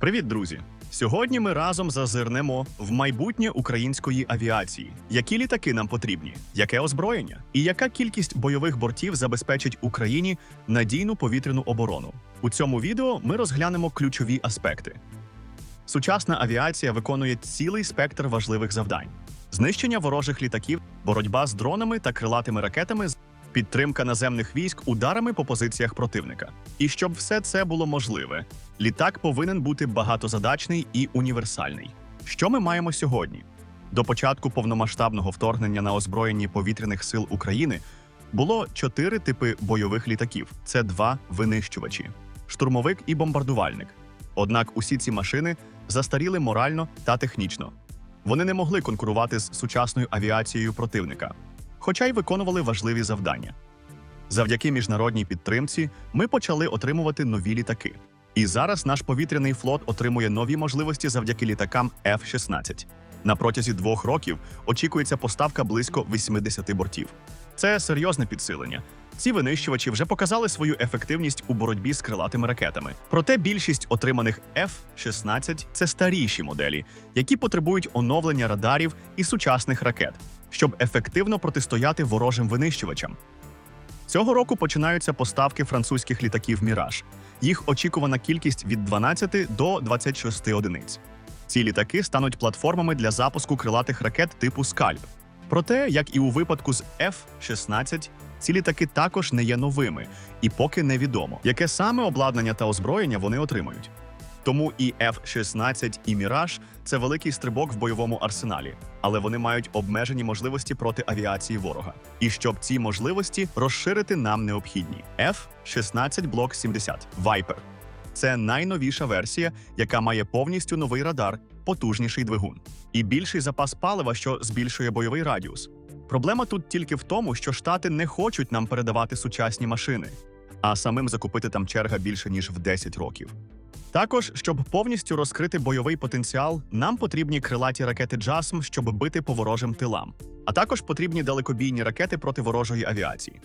Привіт, друзі! Сьогодні ми разом зазирнемо в майбутнє української авіації. Які літаки нам потрібні, яке озброєння і яка кількість бойових бортів забезпечить Україні надійну повітряну оборону. У цьому відео ми розглянемо ключові аспекти. Сучасна авіація виконує цілий спектр важливих завдань: знищення ворожих літаків, боротьба з дронами та крилатими ракетами, підтримка наземних військ ударами по позиціях противника. І щоб все це було можливе, літак повинен бути багатозадачний і універсальний. Що ми маємо сьогодні? До початку повномасштабного вторгнення на озброєнні повітряних сил України було чотири типи бойових літаків: це два винищувачі: штурмовик і бомбардувальник. Однак усі ці машини застаріли морально та технічно. Вони не могли конкурувати з сучасною авіацією противника, хоча й виконували важливі завдання. Завдяки міжнародній підтримці ми почали отримувати нові літаки. І зараз наш повітряний флот отримує нові можливості завдяки літакам F-16. На протязі двох років очікується поставка близько 80 бортів. Це серйозне підсилення. Ці винищувачі вже показали свою ефективність у боротьбі з крилатими ракетами. Проте більшість отриманих F-16 – це старіші моделі, які потребують оновлення радарів і сучасних ракет, щоб ефективно протистояти ворожим винищувачам. Цього року починаються поставки французьких літаків Міраж. Їх очікувана кількість від 12 до 26 одиниць. Ці літаки стануть платформами для запуску крилатих ракет типу Скальп. Проте, як і у випадку з F-16, ці літаки також не є новими, і поки невідомо, яке саме обладнання та озброєння вони отримають. Тому і F-16, і Міраж це великий стрибок в бойовому арсеналі, але вони мають обмежені можливості проти авіації ворога. І щоб ці можливості розширити, нам необхідні F-16 Block 70 Viper. Це найновіша версія, яка має повністю новий радар, потужніший двигун і більший запас палива, що збільшує бойовий радіус. Проблема тут тільки в тому, що штати не хочуть нам передавати сучасні машини, а самим закупити там черга більше ніж в 10 років. Також, щоб повністю розкрити бойовий потенціал, нам потрібні крилаті ракети JASM, щоб бити по ворожим тилам, а також потрібні далекобійні ракети проти ворожої авіації.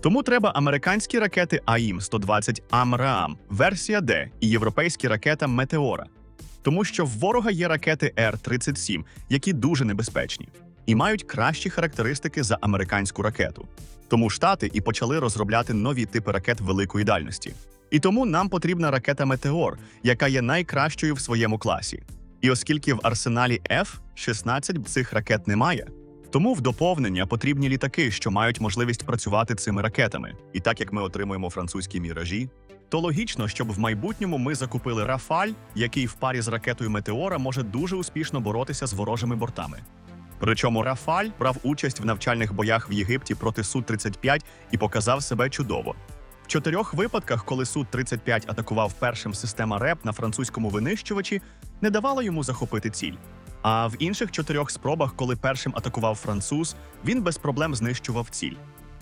Тому треба американські ракети АІМ-120 АМРААМ, версія Д і європейські ракета Метеора. Тому що в ворога є ракети Р-37, які дуже небезпечні і мають кращі характеристики за американську ракету. Тому штати і почали розробляти нові типи ракет великої дальності. І тому нам потрібна ракета Метеор, яка є найкращою в своєму класі. І оскільки в арсеналі F-16 цих ракет немає, тому в доповнення потрібні літаки, що мають можливість працювати цими ракетами. І так як ми отримуємо французькі міражі, то логічно, щоб в майбутньому ми закупили Рафаль, який в парі з ракетою Метеора може дуже успішно боротися з ворожими бортами. Причому Рафаль брав участь в навчальних боях в Єгипті проти Су-35 і показав себе чудово. В чотирьох випадках, коли Су-35 атакував першим система РЕП на французькому винищувачі, не давала йому захопити ціль. А в інших чотирьох спробах, коли першим атакував француз, він без проблем знищував ціль.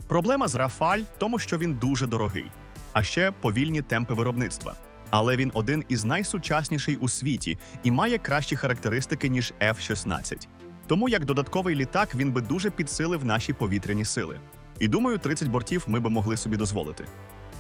Проблема з Рафаль тому, що він дуже дорогий, а ще повільні темпи виробництва. Але він один із найсучасніший у світі і має кращі характеристики ніж F-16. Тому як додатковий літак він би дуже підсилив наші повітряні сили. І думаю, 30 бортів ми би могли собі дозволити.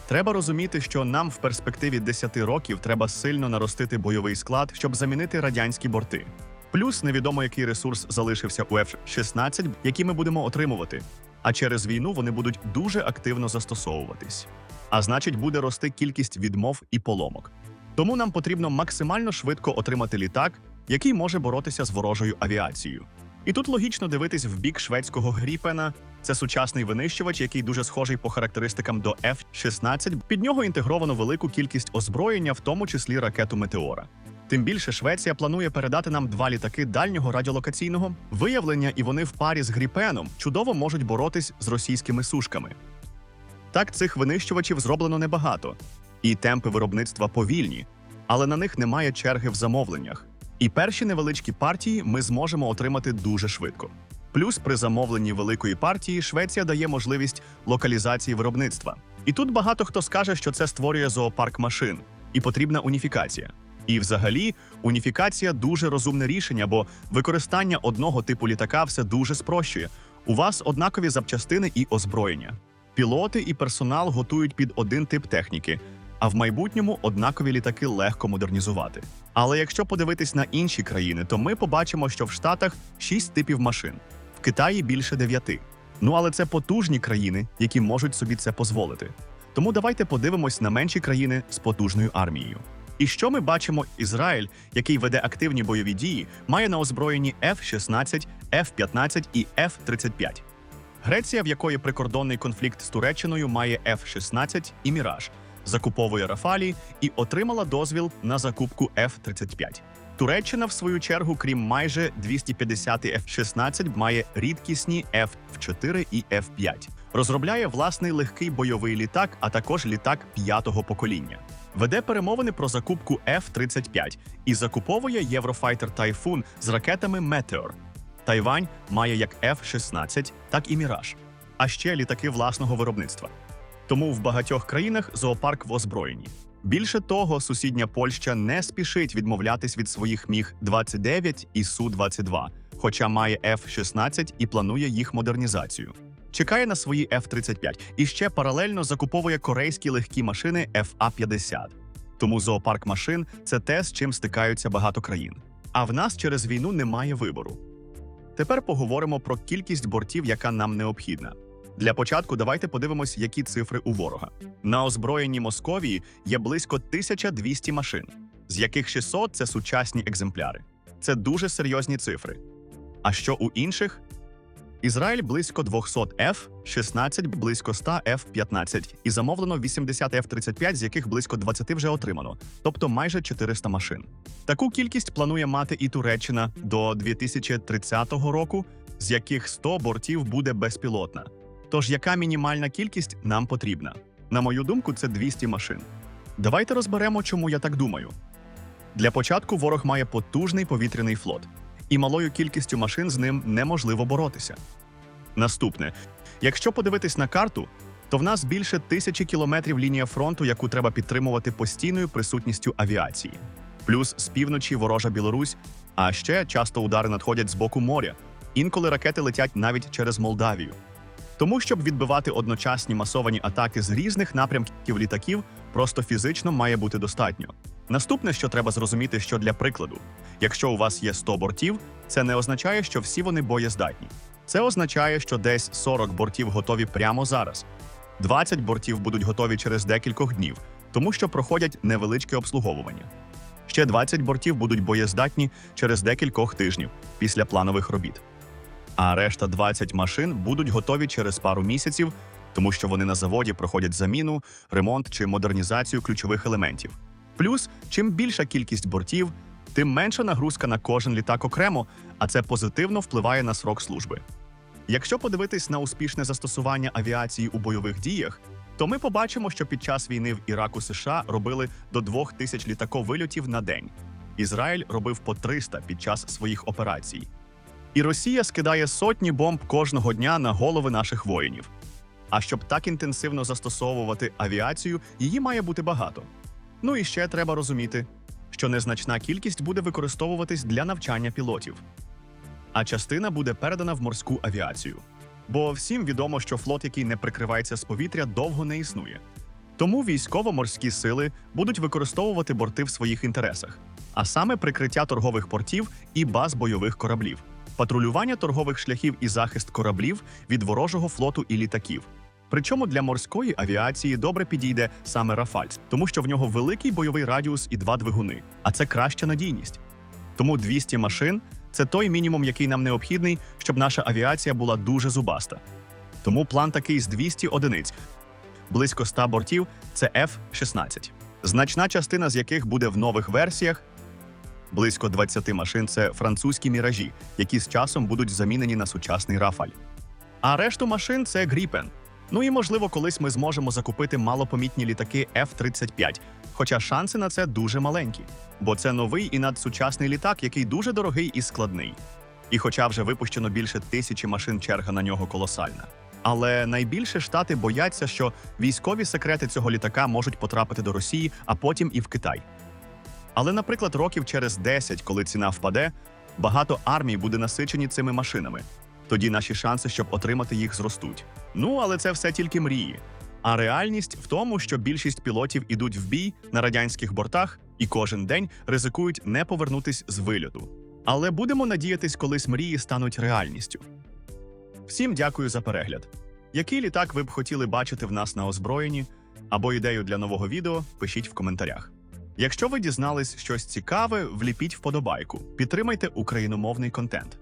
Треба розуміти, що нам в перспективі 10 років треба сильно наростити бойовий склад, щоб замінити радянські борти. Плюс невідомо, який ресурс залишився у F-16, який ми будемо отримувати. А через війну вони будуть дуже активно застосовуватись. А значить, буде рости кількість відмов і поломок. Тому нам потрібно максимально швидко отримати літак, який може боротися з ворожою авіацією. І тут логічно дивитись в бік шведського Гріпена. Це сучасний винищувач, який дуже схожий по характеристикам до F-16. Під нього інтегровано велику кількість озброєння, в тому числі ракету Метеора. Тим більше Швеція планує передати нам два літаки дальнього радіолокаційного виявлення, і вони в парі з Гріпеном чудово можуть боротись з російськими сушками. Так, цих винищувачів зроблено небагато, і темпи виробництва повільні, але на них немає черги в замовленнях. І перші невеличкі партії ми зможемо отримати дуже швидко. Плюс при замовленні великої партії Швеція дає можливість локалізації виробництва. І тут багато хто скаже, що це створює зоопарк машин і потрібна уніфікація. І взагалі, уніфікація дуже розумне рішення, бо використання одного типу літака все дуже спрощує. У вас однакові запчастини і озброєння. Пілоти і персонал готують під один тип техніки, а в майбутньому однакові літаки легко модернізувати. Але якщо подивитись на інші країни, то ми побачимо, що в Штатах шість типів машин, в Китаї більше дев'яти. Ну але це потужні країни, які можуть собі це дозволити. Тому давайте подивимось на менші країни з потужною армією. І що ми бачимо? Ізраїль, який веде активні бойові дії, має на озброєнні F-16, F-15 і F-35. Греція, в якої прикордонний конфлікт з Туреччиною, має F-16 і Міраж, закуповує Рафалі і отримала дозвіл на закупку F-35. Туреччина, в свою чергу, крім майже 250 F-16, має рідкісні F-4 і F-5. Розробляє власний легкий бойовий літак, а також літак п'ятого покоління. Веде перемовини про закупку F-35 і закуповує Єврофайтер Тайфун з ракетами Метеор. Тайвань має як F-16, так і Міраж, а ще літаки власного виробництва. Тому в багатьох країнах зоопарк в озброєнні. Більше того, сусідня Польща не спішить відмовлятись від своїх міг 29 і су 22 хоча має F-16 і планує їх модернізацію. Чекає на свої F-35 і ще паралельно закуповує корейські легкі машини FA-50. Тому зоопарк машин це те, з чим стикаються багато країн. А в нас через війну немає вибору. Тепер поговоримо про кількість бортів, яка нам необхідна. Для початку давайте подивимось, які цифри у ворога. На озброєнні Московії є близько 1200 машин, з яких 600 – це сучасні екземпляри. Це дуже серйозні цифри. А що у інших? Ізраїль близько 200 F-16, близько 100 F-15 і замовлено 80 F-35, з яких близько 20 вже отримано, тобто майже 400 машин. Таку кількість планує мати і Туреччина до 2030 року, з яких 100 бортів буде безпілотна. Тож яка мінімальна кількість нам потрібна? На мою думку, це 200 машин. Давайте розберемо, чому я так думаю. Для початку ворог має потужний повітряний флот, і малою кількістю машин з ним неможливо боротися. Наступне, якщо подивитись на карту, то в нас більше тисячі кілометрів лінія фронту, яку треба підтримувати постійною присутністю авіації. Плюс з півночі ворожа Білорусь, а ще часто удари надходять з боку моря. Інколи ракети летять навіть через Молдавію. Тому, щоб відбивати одночасні масовані атаки з різних напрямків літаків, просто фізично має бути достатньо. Наступне, що треба зрозуміти, що для прикладу, якщо у вас є 100 бортів, це не означає, що всі вони боєздатні. Це означає, що десь 40 бортів готові прямо зараз. 20 бортів будуть готові через декількох днів, тому що проходять невеличке обслуговування. Ще 20 бортів будуть боєздатні через декількох тижнів після планових робіт. А решта 20 машин будуть готові через пару місяців, тому що вони на заводі проходять заміну, ремонт чи модернізацію ключових елементів. Плюс, чим більша кількість бортів, тим менша нагрузка на кожен літак окремо, а це позитивно впливає на срок служби. Якщо подивитись на успішне застосування авіації у бойових діях, то ми побачимо, що під час війни в Іраку США робили до 2000 літаковильотів на день. Ізраїль робив по 300 під час своїх операцій. І Росія скидає сотні бомб кожного дня на голови наших воїнів. А щоб так інтенсивно застосовувати авіацію, її має бути багато. Ну і ще треба розуміти, що незначна кількість буде використовуватись для навчання пілотів, а частина буде передана в морську авіацію. Бо всім відомо, що флот, який не прикривається з повітря, довго не існує. Тому військово-морські сили будуть використовувати борти в своїх інтересах, а саме прикриття торгових портів і баз бойових кораблів, патрулювання торгових шляхів і захист кораблів від ворожого флоту і літаків. Причому для морської авіації добре підійде саме Рафальс, тому що в нього великий бойовий радіус і два двигуни, а це краща надійність. Тому 200 машин це той мінімум, який нам необхідний, щоб наша авіація була дуже зубаста. Тому план такий з 200 одиниць. Близько 100 бортів це F-16, значна частина з яких буде в нових версіях. Близько 20 машин це французькі міражі, які з часом будуть замінені на сучасний Рафаль. А решту машин це Гріпен. Ну і можливо, колись ми зможемо закупити малопомітні літаки F-35, хоча шанси на це дуже маленькі, бо це новий і надсучасний літак, який дуже дорогий і складний. І хоча вже випущено більше тисячі машин, черга на нього колосальна. Але найбільше штати бояться, що військові секрети цього літака можуть потрапити до Росії, а потім і в Китай. Але, наприклад, років через 10, коли ціна впаде, багато армій буде насичені цими машинами. Тоді наші шанси, щоб отримати їх, зростуть. Ну, але це все тільки мрії. А реальність в тому, що більшість пілотів ідуть в бій на радянських бортах і кожен день ризикують не повернутись з вильоту. Але будемо надіятись, колись мрії стануть реальністю. Всім дякую за перегляд. Який літак ви б хотіли бачити в нас на озброєнні або ідею для нового відео, пишіть в коментарях. Якщо ви дізнались щось цікаве, вліпіть вподобайку, підтримайте україномовний контент.